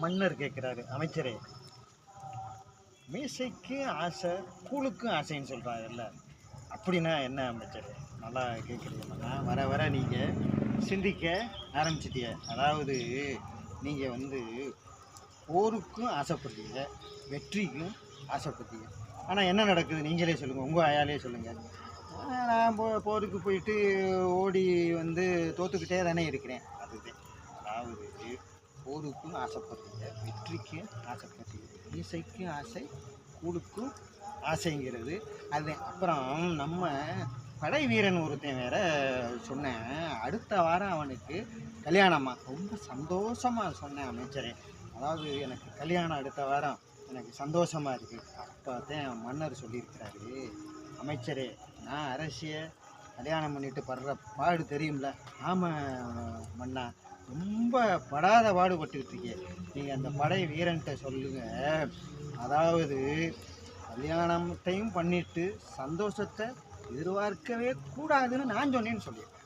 மன்னர் கேட்குறாரு அமைச்சரே மீசைக்கு ஆசை கூழுக்கும் ஆசைன்னு சொல்கிறாங்கல்ல அப்படின்னா என்ன அமைச்சர்? நல்லா கேட்குறீங்கம்மா வர வர நீங்கள் சிந்திக்க ஆரம்பிச்சிட்டிய. அதாவது நீங்கள் வந்து போருக்கும் ஆசைப்படுறீங்க வெற்றிக்கும் ஆசைப்படுறீங்க. ஆனால் என்ன நடக்குது? நீங்களே சொல்லுங்கள் உங்கள் அயாலே சொல்லுங்கள் நான் போ போருக்கு போயிட்டு ஓடி வந்து தோத்துக்கிட்டே தானே இருக்கிறேன். அதுதான் அதாவது போருக்கும் ஆசைப்படுறீங்க வெற்றிக்கும் ஆசைப்படுறீங்க இசைக்கும் ஆசை கூழுக்கும் ஆசைங்கிறது. அது அப்புறம் நம்ம படை வீரன் ஒருத்தன் வேற சொன்னேன். அடுத்த வாரம் அவனுக்கு கல்யாணமா. ரொம்ப சந்தோஷமாக சொன்னேன் அமைச்சரே. அதாவது எனக்கு கல்யாணம் அடுத்த வாரம். எனக்கு சந்தோஷமாக இருக்குது அப்போ தான் மன்னர் சொல்லியிருக்கிறாரு அமைச்சரே நான் அரசியை கல்யாணம் பண்ணிட்டு படுற பாடு தெரியும்ல? ஆமாம் மன்னா. ரொம்ப படாத பாடுபட்டுக்கிட்டு இருக்கீங்க. நீங்கள் அந்த படை வீரன்ட்ட சொல்லுங்க. அதாவது கல்யாணத்தையும் பண்ணிட்டு சந்தோஷத்தை எதிர்பார்க்கவே கூடாதுன்னு நான் சொன்னேன்னு சொல்லியிருக்கேன்